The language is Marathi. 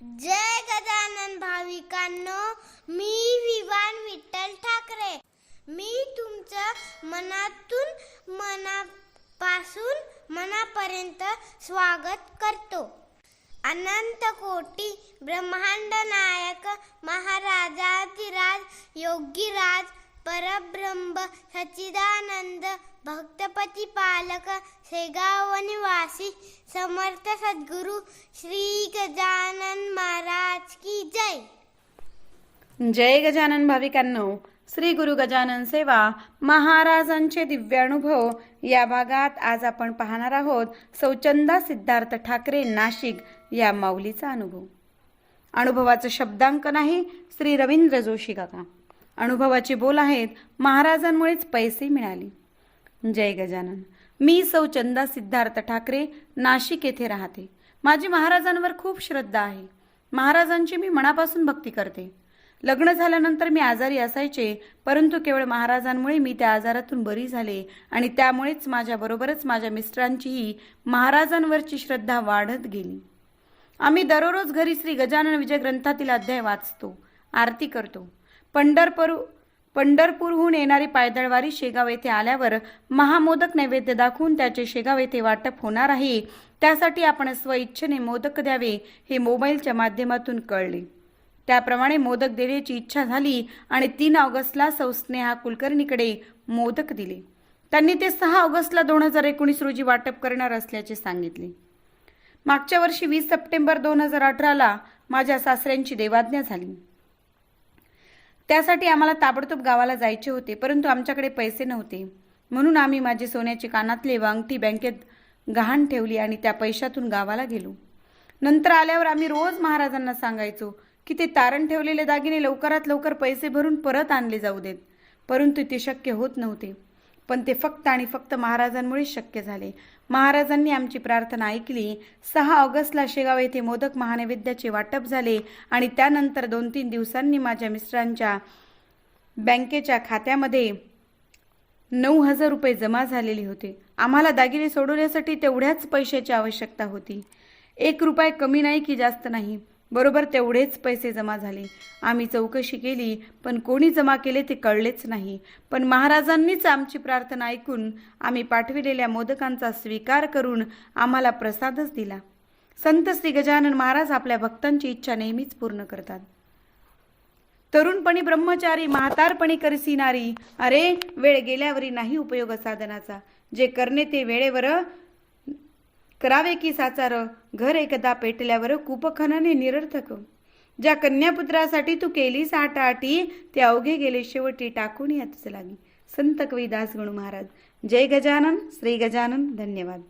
जय गजानन भाविकांनो मी विवान विठ्ठल ठाकरे. मी तुमचं मनातून मनापासून मनापर्यंत स्वागत करतो. अनंत कोटी ब्रह्मांड नायक महाराजाधिराज योगीराज परब्रह्म सच्चिदानंद भक्तपती पालक शेगाव निवासी समर्थ सद्गुरु श्री गजा महाराज की जय जय गजानन भाविकांनो श्री गुरु गजानन सेवा महाराजांचे दिव्यानुभव या भागात आज आपण पाहणार आहोत सौचंदा सिद्धार्थ ठाकरे नाशिक या माऊलीचा अनुभव. अनुभवाचं शब्दांकन आहे श्री रवींद्र जोशी काका. अनुभवाचे बोल आहेत महाराजांमुळेच पैसे मिळाले. जय गजानन. मी सौचंदा सिद्धार्थ ठाकरे नाशिक येथे राहते. माझी महाराजांवर खूप श्रद्धा आहे. महाराजांची मी मनापासून भक्ती करते. लग्न झाल्यानंतर मी आजारी असायचे परंतु केवळ महाराजांमुळे मी त्या आजारातून बरी झाले आणि त्यामुळेच माझ्याबरोबरच माझ्या मिस्टरांचीही महाराजांवरची श्रद्धा वाढत गेली. आम्ही दररोज घरी श्री गजानन विजय ग्रंथातील अध्याय वाचतो आरती करतो. पंढरपूर पंढरपूरहून येणारी पायदळवारी शेगाव येथे आल्यावर महामोदक नैवेद्य दाखवून त्याचे शेगाव येथे वाटप होणार आहे त्यासाठी आपण स्वइच्छेने मोदक द्यावे हे मोबाईलच्या माध्यमातून कळले. त्याप्रमाणे मोदक देण्याची इच्छा झाली आणि तीन ऑगस्टला सौ स्नेहा कुलकर्णीकडे मोदक दिले. त्यांनी ते सहा ऑगस्टला दोन हजार एकोणीस रोजी वाटप करणार असल्याचे सांगितले. मागच्या वर्षी वीस सप्टेंबर दोन हजार अठराला माझ्या सासऱ्यांची देवाज्ञा झाली. त्यासाठी आम्हाला ताबडतोब गावाला जायचे होते परंतु आमच्याकडे पैसे नव्हते. म्हणून आम्ही माझे सोन्याचे कानातले व अंगठी बँकेत गहाण ठेवली आणि त्या पैशातून गावाला गेलो. नंतर आल्यावर आम्ही रोज महाराजांना सांगायचो की ते तारण ठेवलेले दागिने लवकरात लवकर पैसे भरून परत आणले जाऊ देत परंतु ते शक्य होत नव्हते. पण ते फक्त आणि फक्त महाराजांमुळेच शक्य झाले. महाराजांनी आमची प्रार्थना ऐकली. सहा ऑगस्टला शेगाव येथे मोदक महानैवेद्याचे वाटप झाले आणि त्यानंतर दोन तीन दिवसांनी माझ्या मिस्टरांच्या बँकेच्या खात्यामध्ये नऊ हजार रुपये जमा झालेले होते. आम्हाला दागिने सोडवण्यासाठी तेवढ्याच पैशाची आवश्यकता होती. एक रुपये कमी नाही की जास्त नाही. बरोबर तेवढेच पैसे जमा झाले. आम्ही चौकशी केली पण कोणी जमा केले ते कळलेच नाही. पण महाराजांनीच आमची प्रार्थना ऐकून आम्ही पाठविलेल्या मोदकांचा स्वीकार करून आम्हाला प्रसादच दिला. संत श्री गजानन महाराज आपल्या भक्तांची इच्छा नेहमीच पूर्ण करतात. तरुणपणी ब्रह्मचारी म्हातारपणी करसिनारी अरे वेळ गेल्यावरी नाही उपयोग साधनाचा. जे करणे ते वेळेवर करावे की साचार? घर एकदा पेटल्यावर कुपखनाने निरर्थक. ज्या कन्यापुत्रासाठी तू केलीस आटाआटी ते अवघे गेले शेवटी टाकून यातच लागी. संत कवीदास गणू महाराज. जय गजानन श्री गजानन. धन्यवाद.